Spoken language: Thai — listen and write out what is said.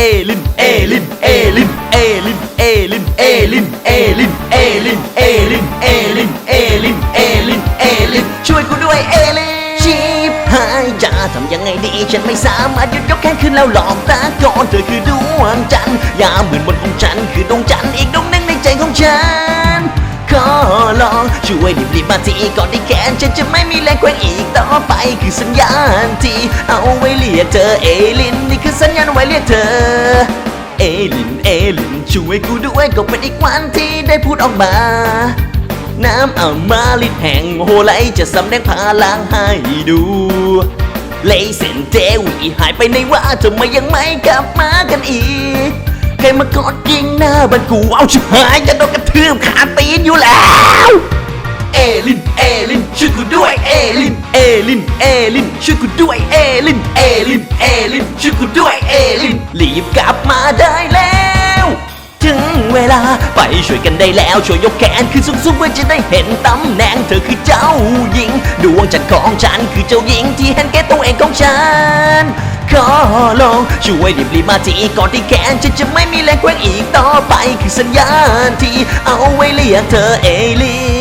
อลินเอลินเอลินเอลินเอลินเอลินเอลินเอลินเอลินเอลินเอลินเอลินเอลินช่วยกูด้วยเอลินชีพหายจะทำยังไงดีฉันไม่สามารถหยุดยกแขนขึ้นแล้วหลอกตาก่อนเธอคือดวงจันทร์ยามเหมือนบนของฉันคือดวงจันทร์อีกดวงหนึ่งในใจของฉัน องช่วยรีบรีบมาทีก่อนที่แขนฉันจะไม่มีแรงแกว่งอีกต่อไปคือสัญญาณที่เอาไว้เรียกเธอเอลินนี่คือสัญญาณไว้เรียกเธอ เอลินเอลินช่วยกูด้วยก็เป็นอีกวันที่ได้พูดออกมาน้ำเอามาลิดแห่งโหไหลจะสำแดงพลังให้ดูเลเส้นเจวีหายไปในว่าทำไมยังไม่กลับมากันอีก ใครมากอดยิงหน้าบันกูเอาชิบหายจะโดนกระทืบขาตีนอยู่แล้วเอลินเอลิน ช่วยกูด้วยเอลินเอลินเอลินช่วยกูด้วยเอลินเอลินเอลินช่วยกูด้วยเอลินรีบกลับมาได้แล้ว ถึงเวลาไปช่วยกันได้แล้ว ช่วยยกแขนขึ้นสูงๆเพื่อจะได้เห็นตำแหน่งเธอคือเจ้าหญิงดวงจันทร์ของฉันคือเจ้าหญิงที่เห็นแก่ตัวเองของฉันขอลองช่วยรีบรีบมาทีก่อนที่แขนฉันจะไม่มีแรงแกว่งอีกต่อไปคือสัญญาณที่เอาไว้เรียกเธอเอลิน